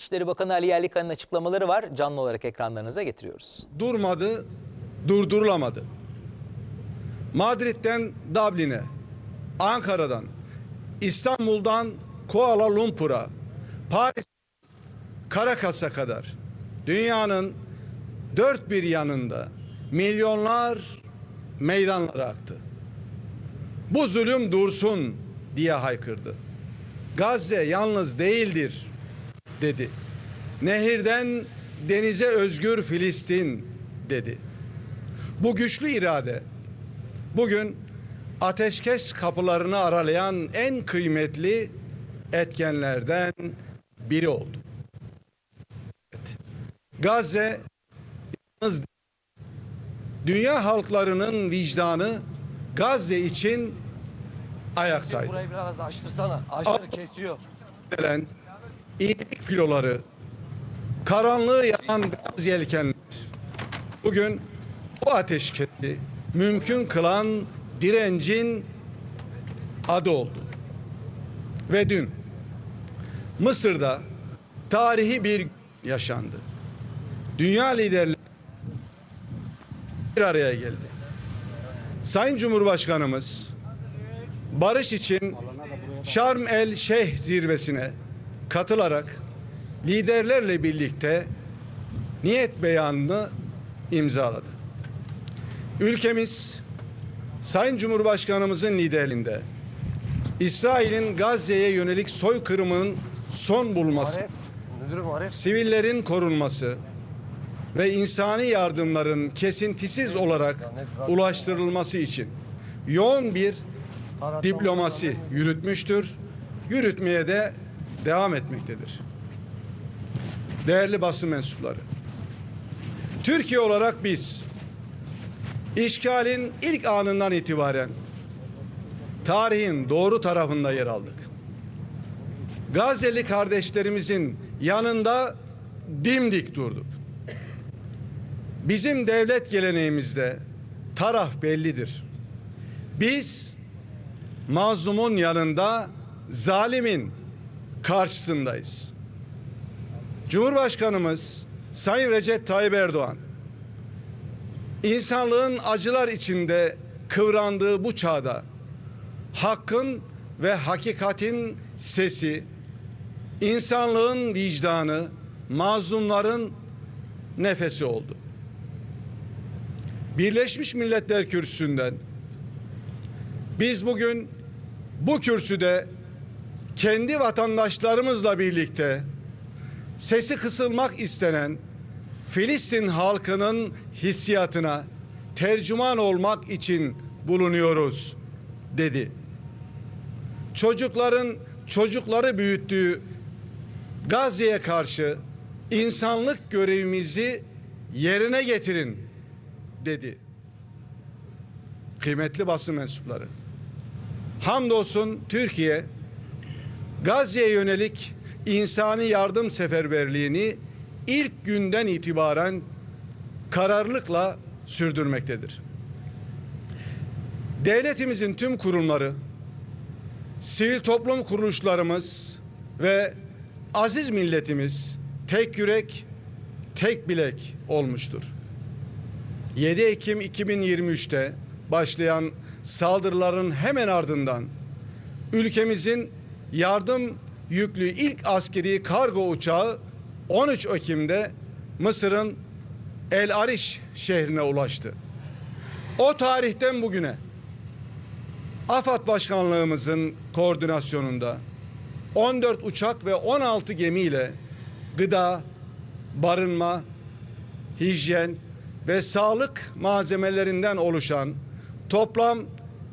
İçişleri Bakanı Ali Yerlikaya'nın açıklamaları var. Canlı olarak ekranlarınıza getiriyoruz. durmadı, durdurulamadı. Madrid'den Dublin'e, Ankara'dan, İstanbul'dan Kuala Lumpur'a, Paris, Karakas'a kadar dünyanın dört bir yanında milyonlar meydanlara aktı. Bu zulüm dursun diye haykırdı. Gazze yalnız değildir dedi. Nehirden denize özgür Filistin dedi. Bu güçlü irade bugün ateşkes kapılarını aralayan en kıymetli etkenlerden biri oldu. Evet. Gazze yalnız dünya halklarının vicdanı Gazze için ayaktaydı. Burayı biraz açtırsana. Ağaçları kesiyor. İyilik filoları, karanlığı yanan beyaz yelkenler bugün bu ateşkesi mümkün kılan direncin adı oldu. Ve dün Mısır'da tarihi bir yaşandı. Dünya liderleri bir araya geldi. Sayın Cumhurbaşkanımız barış için Şarm el Şeyh zirvesine katılarak liderlerle birlikte niyet beyanını imzaladı. Ülkemiz Sayın Cumhurbaşkanımızın liderliğinde İsrail'in Gazze'ye yönelik soykırımının son bulması, sivillerin korunması ve insani yardımların kesintisiz olarak ulaştırılması için yoğun bir diplomasi yürütmüştür. Yürütmeye de devam etmektedir. Değerli basın mensupları. Türkiye olarak biz işgalin ilk anından itibaren tarihin doğru tarafında yer aldık. Gazze'li kardeşlerimizin yanında dimdik durduk. Bizim devlet geleneğimizde taraf bellidir. Biz mazlumun yanında zalimin karşısındayız. Cumhurbaşkanımız Sayın Recep Tayyip Erdoğan insanlığın acılar içinde kıvrandığı bu çağda hakkın ve hakikatin sesi, insanlığın vicdanı, mazlumların nefesi oldu. Birleşmiş Milletler Kürsüsü'nden biz bugün bu kürsüde kendi vatandaşlarımızla birlikte sesi kısılmak istenen Filistin halkının hissiyatına tercüman olmak için bulunuyoruz dedi. Çocukların çocukları büyüttüğü Gazze'ye karşı insanlık görevimizi yerine getirin dedi. Kıymetli basın mensupları. Hamdolsun Türkiye Gazze'ye yönelik insani yardım seferberliğini ilk günden itibaren kararlılıkla sürdürmektedir. Devletimizin tüm kurumları, sivil toplum kuruluşlarımız ve aziz milletimiz tek yürek, tek bilek olmuştur. 7 Ekim 2023'te başlayan saldırıların hemen ardından ülkemizin yardım yüklü ilk askeri kargo uçağı 13 Ekim'de Mısır'ın El Ariş şehrine ulaştı. O tarihten bugüne AFAD Başkanlığımızın koordinasyonunda 14 uçak ve 16 gemiyle gıda, barınma, hijyen ve sağlık malzemelerinden oluşan toplam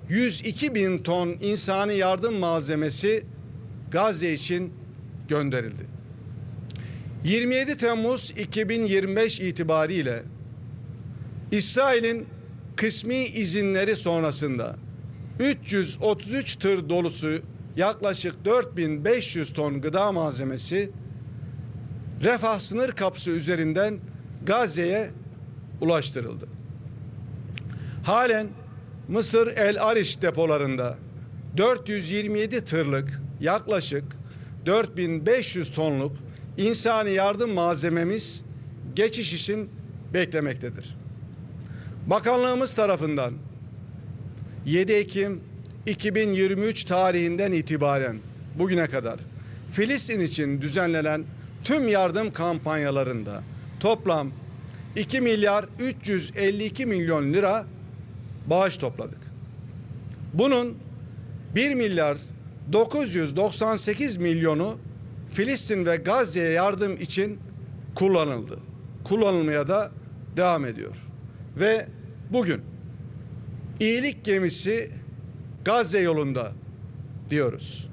102 bin ton insani yardım malzemesi Gazze için gönderildi. 27 Temmuz 2025 itibariyle İsrail'in kısmi izinleri sonrasında 333 tır dolusu yaklaşık 4500 ton gıda malzemesi Refah sınır kapısı üzerinden Gazze'ye ulaştırıldı. Halen Mısır El Ariş depolarında 427 tırlık yaklaşık 4500 tonluk insani yardım malzememiz geçiş için beklemektedir. Bakanlığımız tarafından 7 Ekim 2023 tarihinden itibaren bugüne kadar Filistin için düzenlenen tüm yardım kampanyalarında toplam 2 milyar 352 milyon lira bağış topladık. Bunun 1 milyar 998 milyonu Filistin ve Gazze'ye yardım için kullanıldı. Kullanılmaya da devam ediyor. Ve bugün iyilik gemisi Gazze yolunda diyoruz.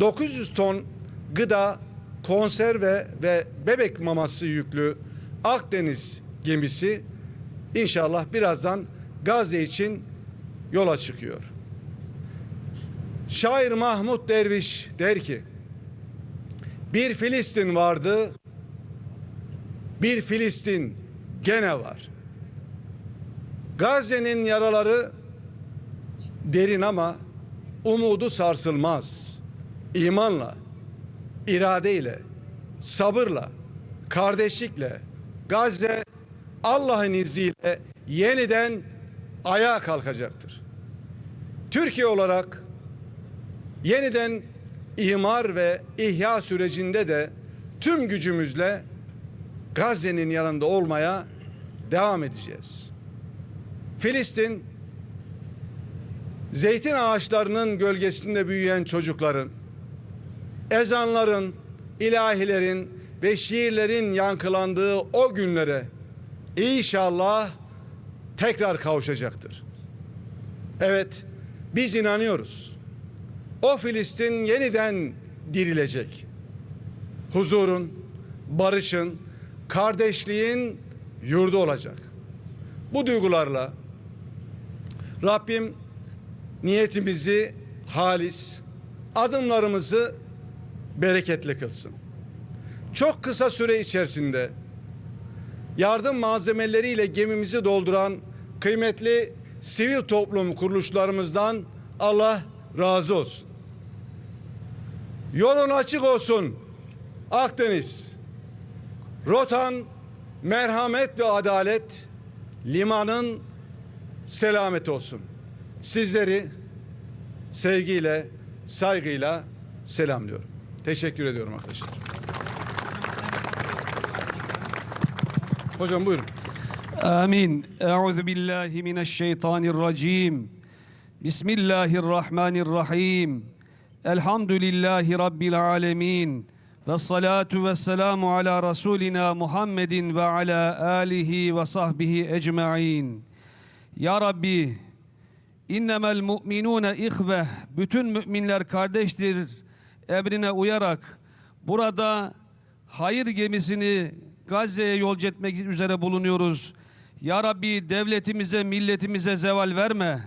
900 ton gıda, konserve ve bebek maması yüklü Akdeniz gemisi inşallah birazdan Gazze için yola çıkıyor. Şair Mahmut Derviş der ki bir Filistin vardı bir Filistin gene var. Gazze'nin yaraları derin ama umudu sarsılmaz. İmanla, iradeyle, sabırla, kardeşlikle Gazze Allah'ın izniyle yeniden ayağa kalkacaktır. Türkiye olarak yeniden imar ve ihya sürecinde de tüm gücümüzle Gazze'nin yanında olmaya devam edeceğiz. Filistin zeytin ağaçlarının gölgesinde büyüyen çocukların, ezanların, ilahilerin ve şiirlerin yankılandığı o günlere inşallah tekrar kavuşacaktır. Evet, biz inanıyoruz. O Filistin yeniden dirilecek. Huzurun, barışın, kardeşliğin yurdu olacak. Bu duygularla Rabbim niyetimizi halis, adımlarımızı bereketli kılsın. Çok kısa süre içerisinde yardım malzemeleriyle gemimizi dolduran kıymetli sivil toplum kuruluşlarımızdan Allah razı olsun. Yolun açık olsun Akdeniz. Rotan merhamet ve adalet, limanın selamet olsun. Sizleri sevgiyle, saygıyla selamlıyorum. Teşekkür ediyorum arkadaşlar. Hocam buyurun. Amin. Euzu billahi mineşşeytanirracim. Bismillahirrahmanirrahim. Elhamdülillahi Rabbil alemin. Ve salatu ve selamu ala Resulina Muhammedin ve ala alihi ve sahbihi ecma'in. Ya Rabbi, innemel mu'minune ihve, bütün müminler kardeştir emrine uyarak, burada hayır gemisini Gazze'ye yolcu etmek üzere bulunuyoruz. Ya Rabbi devletimize, milletimize zeval verme.